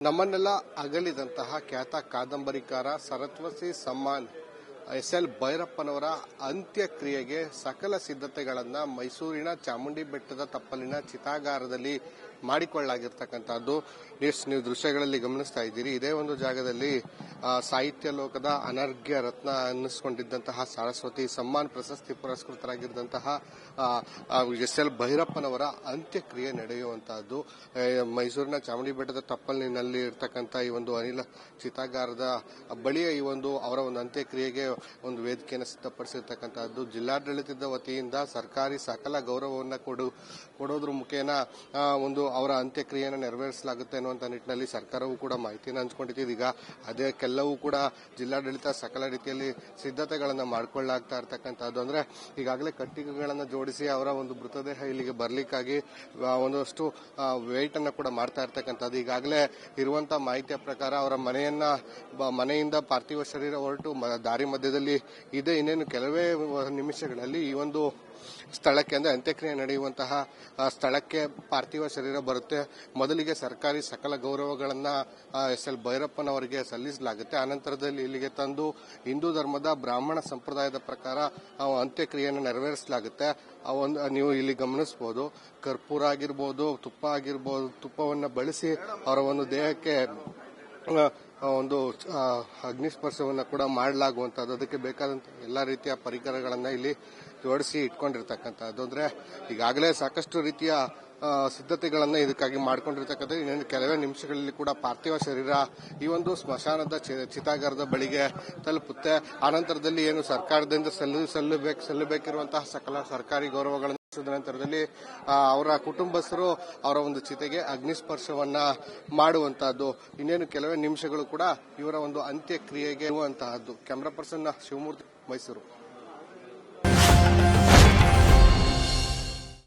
ನಮ್ಮನ್ನೆಲ್ಲ ಅಗಲಿದಂತಹ ಖ್ಯಾತ ಕಾದಂಬರಿಕಾರ ಸರತ್ವಸಿ ಸಮ್ಮಾನ್ ಎಸ್ ಎಲ್ ಭೈರಪ್ಪನವರ ಅಂತ್ಯಕ್ರಿಯೆಗೆ ಸಕಲ ಸಿದ್ಧತೆಗಳನ್ನು ಮೈಸೂರಿನ ಚಾಮುಂಡಿ ಬೆಟ್ಟದ ತಪ್ಪಲಿನ ಚಿತಾಗಾರದಲ್ಲಿ ಮಾಡಿಕೊಳ್ಳಲಾಗಿರ್ತಕ್ಕಂಥದ್ದು. ನೀವು ದೃಶ್ಯಗಳಲ್ಲಿ ಗಮನಿಸ್ತಾ ಇದ್ದೀರಿ. ಇದೇ ಒಂದು ಜಾಗದಲ್ಲಿ ಸಾಹಿತ್ಯ ಲೋಕದ ಅನರ್ಘ್ಯ ರತ್ನ ಅನ್ನಿಸ್ಕೊಂಡಿದ್ದಂತಹ ಸರಸ್ವತಿ ಸಮ್ಮಾನ್ ಪ್ರಶಸ್ತಿ ಪುರಸ್ಕೃತರಾಗಿದ್ದಂತಹ ಎಸ್ ಎಲ್ ಭೈರಪ್ಪನವರ ಅಂತ್ಯಕ್ರಿಯೆ ನಡೆಯುವಂತಹದ್ದು ಮೈಸೂರಿನ ಚಾಮುಂಡಿ ಬೆಟ್ಟದ ತಪ್ಪಲಿನಲ್ಲಿ ಇರ್ತಕ್ಕಂಥ ಈ ಒಂದು ಅನಿಲ ಚಿತಾಗಾರದ ಬಳಿಯ ಈ ಒಂದು, ಅವರ ಒಂದು ಅಂತ್ಯಕ್ರಿಯೆಗೆ ಒಂದು ವೇದಿಕೆಯನ್ನು ಸಿದ್ಧಪಡಿಸಿರ್ತಕ್ಕಂಥದ್ದು. ಜಿಲ್ಲಾಡಳಿತದ ವತಿಯಿಂದ ಸರ್ಕಾರಿ ಸಕಲ ಗೌರವವನ್ನು ಕೊಡು, ಕೊಡೋದ್ರ ಮುಖೇನ ಒಂದು ಅವರ ಅಂತ್ಯಕ್ರಿಯೆಯನ್ನು ನೆರವೇರಿಸಲಾಗುತ್ತೆ ಅನ್ನುವಂಥ ನಿಟ್ಟಿನಲ್ಲಿ ಸರ್ಕಾರವೂ ಕೂಡ ಮಾಹಿತಿಯನ್ನು ಹಂಚ್ಕೊಂಡಿದ್ದು ಈಗ ಅದಕ್ಕೆಲ್ಲವೂ ಕೂಡ ಜಿಲ್ಲಾಡಳಿತ ಸಕಲ ರೀತಿಯಲ್ಲಿ ಸಿದ್ಧತೆಗಳನ್ನು ಮಾಡಿಕೊಳ್ಳಾಗ್ತಾ ಇರ್ತಕ್ಕಂಥದ್ದು. ಅಂದರೆ ಈಗಾಗಲೇ ಕಟ್ಟಿಗೆಗಳನ್ನು ಜೋಡಿಸಿ ಅವರ ಒಂದು ಮೃತದೇಹ ಇಲ್ಲಿಗೆ ಬರಲಿಕ್ಕಾಗಿ ಒಂದಷ್ಟು ವೇಟ್ ಅನ್ನ ಕೂಡ ಮಾಡ್ತಾ ಇರ್ತಕ್ಕಂಥದ್ದು. ಈಗಾಗಲೇ ಇರುವಂತಹ ಮಾಹಿತಿಯ ಪ್ರಕಾರ ಅವರ ಮನೆಯನ್ನ ಮನೆಯಿಂದ ಪಾರ್ಥಿವ ಶರೀರ ಹೊರಟು ದಾರಿ ಮಧ್ಯದಲ್ಲಿ ಇದೆ. ಇನ್ನೇನು ಕೆಲವೇ ನಿಮಿಷಗಳಲ್ಲಿ ಈ ಒಂದು ಸ್ಥಳಕ್ಕೆ, ಅಂದರೆ ಅಂತ್ಯಕ್ರಿಯೆ ನಡೆಯುವಂತಹ ಸ್ಥಳಕ್ಕೆ ಪಾರ್ಥಿವ ಶರೀರ ಬರುತ್ತೆ. ಮೊದಲಿಗೆ ಸರ್ಕಾರಿ ಸಕಲ ಗೌರವಗಳನ್ನ ಎಸ್. ಎಲ್. ಭೈರಪ್ಪನವರಿಗೆ ಸಲ್ಲಿಸಲಾಗುತ್ತೆ. ಆನಂತರದಲ್ಲಿ ಇಲ್ಲಿಗೆ ತಂದು ಹಿಂದೂ ಧರ್ಮದ ಬ್ರಾಹ್ಮಣ ಸಂಪ್ರದಾಯದ ಪ್ರಕಾರ ಅಂತ್ಯಕ್ರಿಯೆಯನ್ನು ನೆರವೇರಿಸಲಾಗುತ್ತೆ. ಒಂದು, ನೀವು ಇಲ್ಲಿ ಗಮನಿಸಬಹುದು ಕರ್ಪೂರ ಆಗಿರ್ಬೋದು, ತುಪ್ಪ ಆಗಿರ್ಬೋದು, ತುಪ್ಪವನ್ನು ಬಳಸಿ ಅವರ ಒಂದು ದೇಹಕ್ಕೆ ಒಂದು ಅಗ್ನಿ ಅಗ್ನಿಸ್ಪರ್ಶವನ್ನು ಕೂಡ ಮಾಡಲಾಗುವಂಥದ್ದು ಅದಕ್ಕೆ ಬೇಕಾದಂಥ ಎಲ್ಲ ರೀತಿಯ ಪರಿಕರಗಳನ್ನು ಇಲ್ಲಿ ಜೋಡಿಸಿ ಇಟ್ಕೊಂಡಿರ್ತಕ್ಕಂಥದ್ದು ಅಂದ್ರೆ ಈಗಾಗಲೇ ಸಾಕಷ್ಟು ರೀತಿಯ ಸಿದ್ಧತೆಗಳನ್ನು ಇದಕ್ಕಾಗಿ ಮಾಡಿಕೊಂಡಿರ್ತಕ್ಕಂಥ ಇನ್ನೊಂದು ಕೆಲವೇ ನಿಮಿಷಗಳಲ್ಲಿ ಕೂಡ ಪಾರ್ಥಿವ ಶರೀರ ಈ ಒಂದು ಸ್ಮಶಾನದ ಚಿತಾಗಾರದ ಬಳಿಗೆ ತಲುಪುತ್ತೆ. ಆನಂತರದಲ್ಲಿ ಏನು ಸರ್ಕಾರದಿಂದ ಸಲ್ಲು, ಸಲ್ಲಬೇಕು, ಸಲ್ಲಬೇಕಿರುವಂತಹ ಸಕಲ ಸರ್ಕಾರಿ ಗೌರವಗಳನ್ನು ನಂತರದಲ್ಲಿ ಅವರ ಕುಟುಂಬಸ್ಥರು ಅವರ ಒಂದು ಚಿತೆಗೆ ಅಗ್ನಿಸ್ಪರ್ಶವನ್ನ ಮಾಡುವಂತಹದ್ದು. ಇನ್ನೇನು ಕೆಲವೇ ನಿಮಿಷಗಳು ಕೂಡ ಇವರ ಒಂದು ಅಂತ್ಯಕ್ರಿಯೆಗೆ ಇರುವಂತಹದ್ದು ಕ್ಯಾಮರಾ ಪರ್ಸನ್ ಶಿವಮೂರ್ತಿ ಮೈಸೂರು.